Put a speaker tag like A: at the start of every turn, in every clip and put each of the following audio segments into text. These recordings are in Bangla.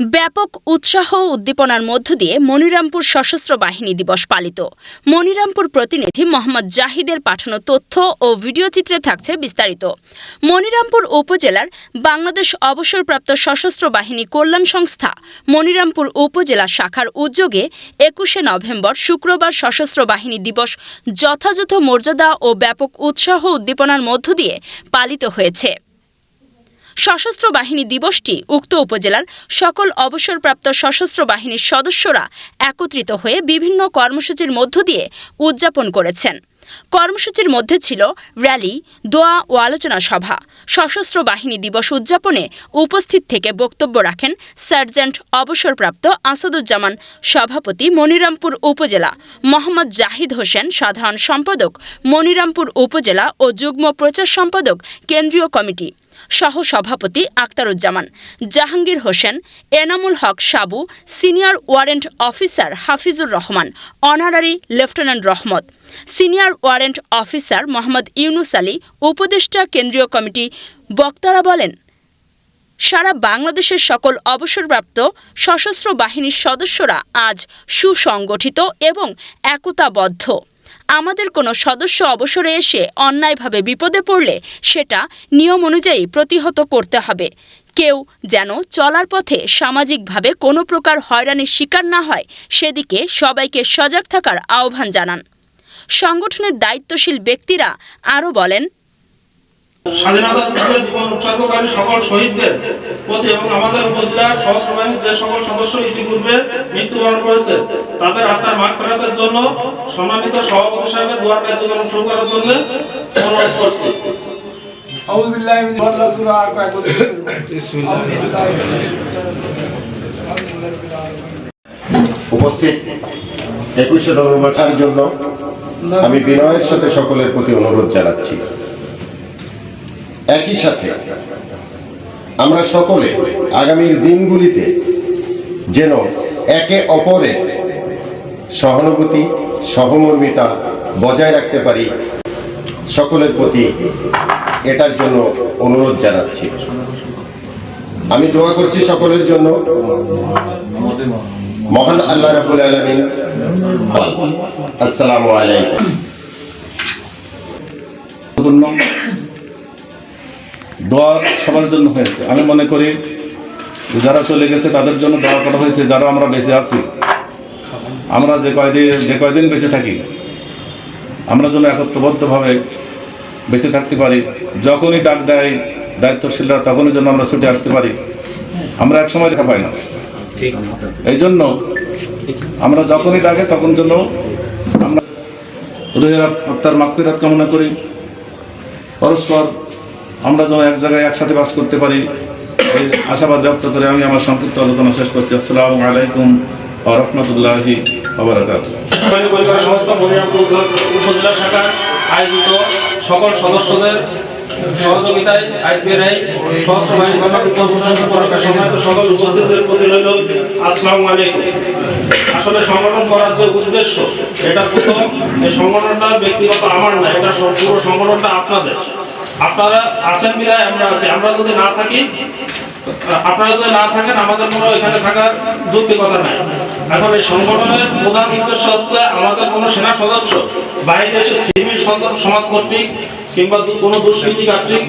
A: ব্যাপক উৎসাহ উদ্দীপনার মধ্য দিয়ে মনিরামপুর সশস্ত্র বাহিনী দিবস পালিত। মনিরামপুর প্রতিনিধি মোহাম্মদ জাহিদের পাঠানো তথ্য ও ভিডিও চিত্রে থাকছে বিস্তারিত। মনিরামপুর উপজেলার বাংলাদেশ অবসরপ্রাপ্ত সশস্ত্র বাহিনী কল্যাণ সংস্থা মনিরামপুর উপজেলা শাখার উদ্যোগে একুশে নভেম্বর শুক্রবার সশস্ত্র বাহিনী দিবস যথাযথ মর্যাদা ও ব্যাপক উৎসাহ উদ্দীপনার মধ্য দিয়ে পালিত হয়েছে। সশস্ত্র বাহিনী দিবসটি উক্ত উপজেলার সকল অবসরপ্রাপ্ত সশস্ত্র বাহিনীর সদস্যরা একত্রিত হয়ে বিভিন্ন কর্মসূচির মধ্য দিয়ে উদযাপন করেছেন। কর্মসূচির মধ্যে ছিল র্যালি, দোয়া ও আলোচনা সভা। সশস্ত্র বাহিনী দিবস উদযাপনে উপস্থিত থেকে বক্তব্য রাখেন সার্জেন্ট অবসরপ্রাপ্ত আসাদুজ্জামান, সভাপতি মনিরামপুর উপজেলা, মোহাম্মদ জাহিদ হোসেন, সাধারণ সম্পাদক মনিরামপুর উপজেলা ও যুগ্ম প্রচার সম্পাদক, কেন্দ্রীয় কমিটি। সহ সভাপতি Aktaruzzaman, Jahangir Hossain, Enamul Haque Sabu, senior warrant officer Hafizur Rahman, honorary lieutenant Rahmat, senior warrant officer Mohammad Yunus Ali, উপদেষ্টা কেন্দ্রীয় কমিটি বক্তারা বলেন, সারা বাংলাদেশের সকল অবসরপ্রাপ্ত সশস্ত্র বাহিনীর সদস্যরা আজ সুসংগঠিত এবং একতাবদ্ধ। আমাদের কোনো সদস্য অবসরে এসে অন্যায়ভাবে বিপদে পড়লে সেটা নিয়ম অনুযায়ী প্রতিহত করতে হবে। কেউ যেন চলার পথে সামাজিকভাবে কোনো প্রকার হয়রানির শিকার না হয়, সেদিকে সবাইকে সজাগ থাকার আহ্বান জানান। সংগঠনের দায়িত্বশীল ব্যক্তিরা আরও বলেন
B: স্বাধীনতা যুদ্ধে জীবন উৎসর্গকারী সকল শহীদদের প্রতি এবং আমাদের উপজেলার সশস্ত্র বাহিনীর যে সকল সদস্য ইতিপূর্বে মৃত্যুবরণ করেছে তাদের আত্মার মাগ ফেরাতের জন্য সম্মানিত সভাপতি সাহেবের দোয়ার কার্যক্রম শুরু করার জন্য অনুরোধ করছি
C: أعوذ بالله من الله سورة أربعة بسم الله
D: উপস্থিত একুশে নভেম্বর জন্য আমি বিনয়ের সাথে সকলের প্রতি অনুরোধ জানাচ্ছি একই সাথে আমরা সকলে আগামীর দিনগুলিতে যেন একে অপরের সহানুভূতি, সহমর্মিতা বজায় রাখতে পারি, সকলের প্রতি এটার জন্য অনুরোধ জানাচ্ছি। আমি দোয়া করছি সকলের জন্য। মহান আল্লাহ রাবুল আলমিন আসসালামু আলাইকুম।
E: দোয়া সবার জন্য হয়েছে। আমি মনে করি যারা চলে গেছে তাদের জন্য দোয়া করা হয়েছে যারা আমরা বেঁচে আছি। আমরা যে কয়দিন যে কয়দিন বেঁচে থাকি আমরা যেন একত্রবদ্ধভাবে বেঁচে থাকতে পারি। যখনই ডাক দেয় দায়িত্বশীলরা তখনই যেন আমরা ছুটে আসতে পারি। আমরা এক সময় দেখা পাই না। এই জন্য আমরা যখনই ডাকে তখন জন্য আমরা রুহের হত্যার মাকফিরাত কামনা করি। পরস্পর আমরা যেন এক জায়গায় একসাথে বাস করতে পারি। এই আশাবাদ ব্যক্ত করে আমি আমার সংক্ষিপ্ত আলোচনা শেষ করছি। আসসালামু আলাইকুম ওয়া রাহমাতুল্লাহি
B: উপজেলা শাখার আয়োজিত সকল সদস্যদের সহযোগিতায় আজকের এই সহস্র বাহিনী কর্মকর্তা প্রশাসন পরকার সম্মানিত সকল উপস্থিতদের প্রতি রইল আসসালামু আলাইকুম। আসলে সংগঠন করার যে উদ্দেশ্য, এটা প্রথম এই সংগঠনটা ব্যক্তিগত আমার না, এটা পুরো সংগঠনটা আপনাদের। আপনারা আছেন বিধায় আমরা আছি। আমরা যদি না থাকি আপনারা যদি না থাকেন আমাদের কোনো এখানে থাকার যৌক্তিকতা নাই। এখন এই সংগঠনের প্রধান উদ্দেশ্য হচ্ছে আমাদের কোনো সেনা সদস্য বাইরে এসে সিভিল সমাজ কর্তৃক কিংবা কোনো দুষ্কৃতি কর্তৃক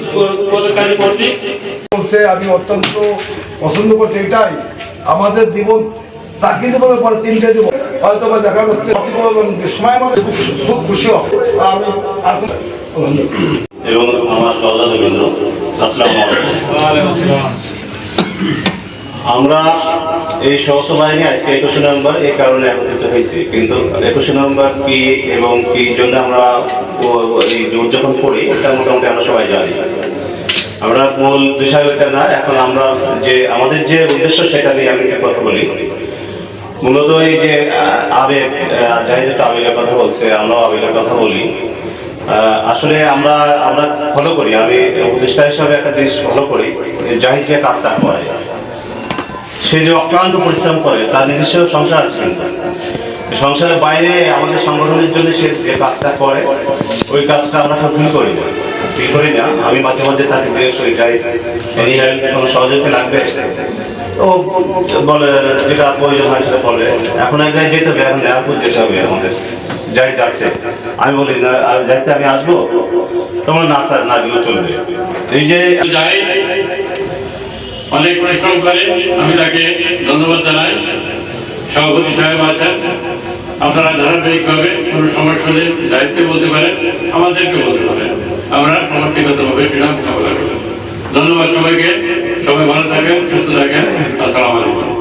B: কারী কর্তৃক
C: বলছে আমি অত্যন্ত পছন্দ করছি এটাই। আমাদের জীবন চাকরি জীবনের পরে তিনটে জীবন। হয়তো বা দেখা যাচ্ছে অতি সময় খুব খুশি হবে। আমি আর
F: এবং আমার এই সহস্র বাহিনী আজকে একুশে নভেম্বর এই কারণে একত্রিত হয়েছি। কিন্তু একুশে নভেম্বর কি এবং কি জন্য আমরা উদযাপন করি, এটা মোটামুটি আমরা সবাই জানি। আমরা মূল বিষয় ওইটা না, এখন আমরা যে, আমাদের যে উদ্দেশ্য সেটা নিয়ে আমি কথা বলি। মূলত এই যে আবেগ জাহিদ আবেগের কথা বলছে, আমরাও আবেগের কথা বলি। আসলে আমরা আমরা ফলো করি। আমি উপদেষ্টা হিসাবে একটা জিনিস ফলো করি জাহিদ যে কাজটা করে, সে যে অক্লান্ত পরিশ্রম করে, তার নিজস্ব সংসার আছে। সংসারের বাইরে আমাদের সংগঠনের জন্য সে যে কাজটা করে, ওই কাজটা আমরা ভুল করি না। ফিল করি না। আমি মাঝে মাঝে তাকে জিজ্ঞেস করি যাই কোনো সহযোগিতা লাগবে? তো বলে, যেটা প্রয়োজন হয় সেটা বলে। এখন এক জায়গায় যেতে হবে, এখন এয়ারপোর্ট যেতে হবে আমাদের। যাই যাচ্ছে। আমি বলি যাইতে আমি আসব? তোমার, না, স্যার, না গেলেও চলবে। এই যে
G: যাই। অনেক পরিশ্রম করে আমি তাকে ধন্যবাদ জানাই। সভাপতি সাহেব আছেন। আপনারা ধারাবাহিকভাবে কোনো সমস্যা হলে দায়িত্বে বলতে পারেন, আমাদেরকে বলতে পারেন। আমরা সমষ্টিগতভাবে সেটা ধন্যবাদ সবাইকে। সবাই ভালো থাকেন, সুস্থ থাকেন। আসসালামু আলাইকুম।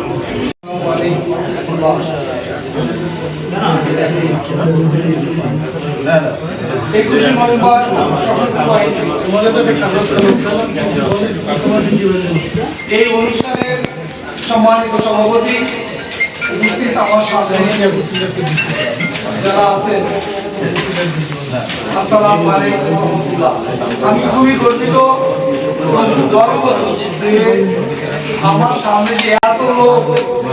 C: এই অনুষ্ঠানের সম্মানিত সভাপতি উপস্থিত আমার সামনে যারা আছেন আসসালামু আমি খুবই গর্বিত গর্ববোধ আমার সামনে যে এত লোক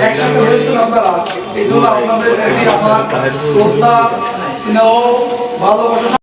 C: একসাথে হয়েছে আপনারা এই জন্য আপনাদের প্রতি আমার শ্রদ্ধা, স্নেহ, ভালোবাসা